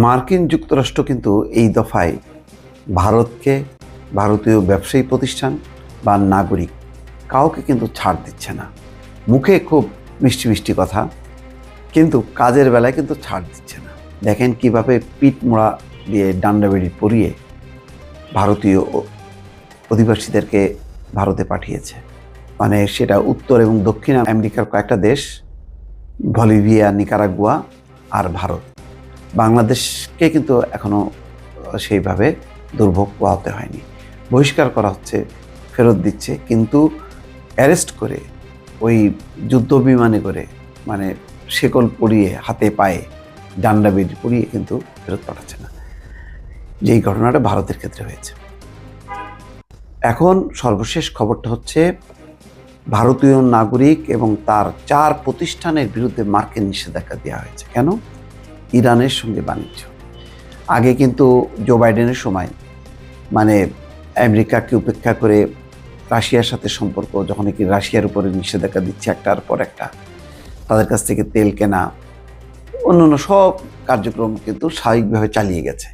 মার্কিন যুক্তরাষ্ট্র কিন্তু এই দফায় ভারতকে ভারতীয় ব্যবসায়ী প্রতিষ্ঠান বা নাগরিক কাউকে কিন্তু ছাড় দিচ্ছে না। মুখে খুব মিষ্টি মিষ্টি কথা, কিন্তু কাজের বেলায় কিন্তু ছাড় দিচ্ছে না। দেখেন কীভাবে পিঠ মোড়া দিয়ে ডান্ডাবেড়ি পরিয়ে ভারতীয় অধিবাসীদেরকে ভারতে পাঠিয়েছে। মানে সেটা উত্তর এবং দক্ষিণ আমেরিকার কয়েকটা দেশ, বলিভিয়া, নিকারাগুয়া আর ভারত। বাংলাদেশকে কিন্তু এখনও সেইভাবে দুর্ভোগ পোহাতে হয়নি। বহিষ্কার করা হচ্ছে, ফেরত দিচ্ছে, কিন্তু অ্যারেস্ট করে, ওই যুদ্ধ বিমানে করে মানে শেকল পরিয়ে হাতে পায়ে, ডান্ডা বেড়ি পরিয়ে কিন্তু ফেরত পাঠাচ্ছে না। যেই ঘটনাটা ভারতের ক্ষেত্রে হয়েছে। এখন সর্বশেষ খবরটা হচ্ছে, ভারতীয় নাগরিক এবং তার চার প্রতিষ্ঠানের বিরুদ্ধে মার্কিন নিষেধাজ্ঞা দেওয়া হয়েছে। কেন? ইরানের সঙ্গে বাণিজ্য। আগে কিন্তু জো বাইডেনের সময় মানে আমেরিকাকে উপেক্ষা করে রাশিয়ার সাথে সম্পর্ক, যখন কি রাশিয়ার উপরে নিষেধাজ্ঞা দিচ্ছে একটার পর একটা, তাদের কাছ থেকে তেল কেনা অন্যান্য সব কার্যক্রম কিন্তু স্বাভাবিকভাবে চালিয়ে গেছে।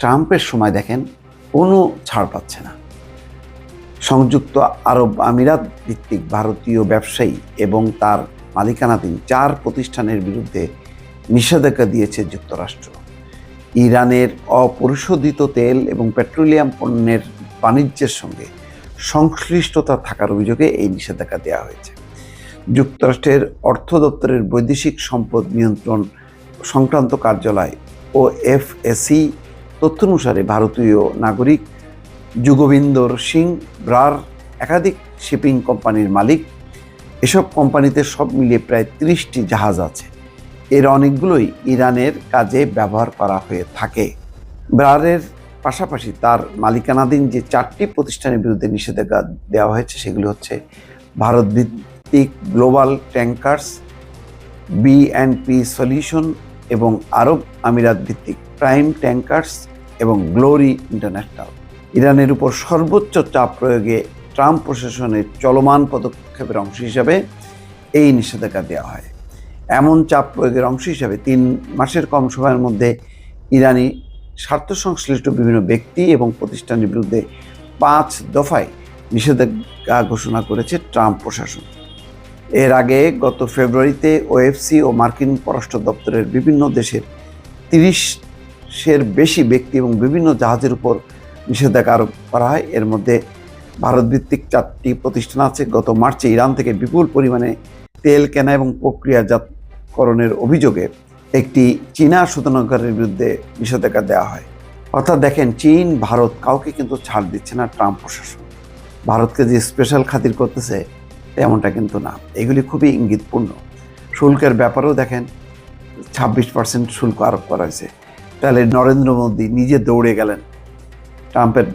ট্রাম্পের সময় দেখেন কোনো ছাড় পাচ্ছে না। সংযুক্ত আরব আমিরাত ভিত্তিক ভারতীয় ব্যবসায়ী এবং তার মালিকানাধীন চার প্রতিষ্ঠানের বিরুদ্ধে নিষেধাজ্ঞা দিয়েছে যুক্তরাষ্ট্র। ইরানের অপরিশোধিত তেল এবং পেট্রোলিয়াম পণ্যের বাণিজ্যের সঙ্গে সংশ্লিষ্টতা থাকার অভিযোগে এই নিষেধাজ্ঞা দেওয়া হয়েছে। যুক্তরাষ্ট্রের অর্থ দপ্তরের বৈদেশিক সম্পদ নিয়ন্ত্রণ সংক্রান্ত কার্যালয় ও এফএসি তথ্য অনুসারে ভারতীয় নাগরিক যুগবিন্দর সিং ব্রার, একাধিক শিপিং কোম্পানির মালিক, এসব কোম্পানিতে সব মিলিয়ে প্রায় তিরিশটি জাহাজ আছে। এর অনেকগুলোই ইরানের কাজে ব্যবহার করা হয়ে থাকে। ব্রারের পাশাপাশি তার মালিকানাধীন যে চারটি প্রতিষ্ঠানের বিরুদ্ধে নিষেধাজ্ঞা দেওয়া হয়েছে, সেগুলি হচ্ছে ভারত ভিত্তিক global tankers, B and P solution এবং আরব আমিরাত ভিত্তিক প্রাইম ট্যাঙ্কার্স এবং গ্লোরি ইন্টারন্যাশনাল। ইরানের উপর সর্বোচ্চ চাপ প্রয়োগে ট্রাম্প প্রশাসনের চলমান পদক্ষেপের অংশ হিসাবে এই নিষেধাজ্ঞা দেওয়া হয়। এমন চাপ প্রয়োগের অংশ হিসাবে তিন মাসের কম সময়ের মধ্যে ইরানি স্বার্থ সংশ্লিষ্ট বিভিন্ন ব্যক্তি এবং প্রতিষ্ঠানের বিরুদ্ধে পাঁচ দফায় নিষেধাজ্ঞা ঘোষণা করেছে ট্রাম্প প্রশাসন। এর আগে গত ফেব্রুয়ারিতে ওএফসি ও মার্কিন পররাষ্ট্র দপ্তরের বিভিন্ন দেশের তিরিশের বেশি ব্যক্তি এবং বিভিন্ন জাহাজের উপর নিষেধাজ্ঞা আরোপ করা হয়। এর মধ্যে ভারতভিত্তিক চারটি প্রতিষ্ঠান আছে। গত মার্চে ইরান থেকে বিপুল পরিমাণে তেল, কেনা এবং প্রক্রিয়াজাতকরণের অভিযোগে একটি চীনা শোধনাগারের বিরুদ্ধে নিষেধাজ্ঞা দেওয়া হয়। অর্থাৎ দেখেন, চীন, ভারত কাউকে কিন্তু ছাড় দিচ্ছে না ট্রাম্প প্রশাসন। ভারতকে যে স্পেশাল খাতির করতেছে, তেমনটা কিন্তু না। এগুলি খুবই ইঙ্গিতপূর্ণ। শুল্কের ব্যাপারেও দেখেন, ছাব্বিশ পার্সেন্ট শুল্ক আরোপ করা হয়েছে। তাহলে নরেন্দ্র মোদী নিজে দৌড়ে গেলেন ট্রাম্পের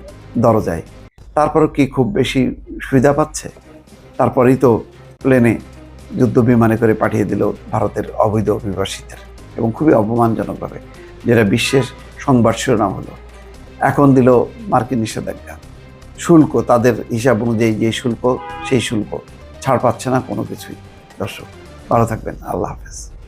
দরজায়। তারপরও কি খুব বেশি সুবিধা পাচ্ছে? তারপরেই তো প্লেনে যুদ্ধ বিমানে করে পাঠিয়ে দিল ভারতের অবৈধ অভিবাসীদের এবং খুবই অপমানজনকভাবে, যেটা বিশ্বের সংবাদ শিরোনাম হলো। এখন দিল মার্কিন নিষেধাজ্ঞা। শুল্ক, তাদের হিসাব অনুযায়ী যে শুল্ক, সেই শুল্ক ছাড় পাচ্ছে না কোনো কিছুই। দর্শক, ভালো থাকবেন। আল্লাহ হাফেজ।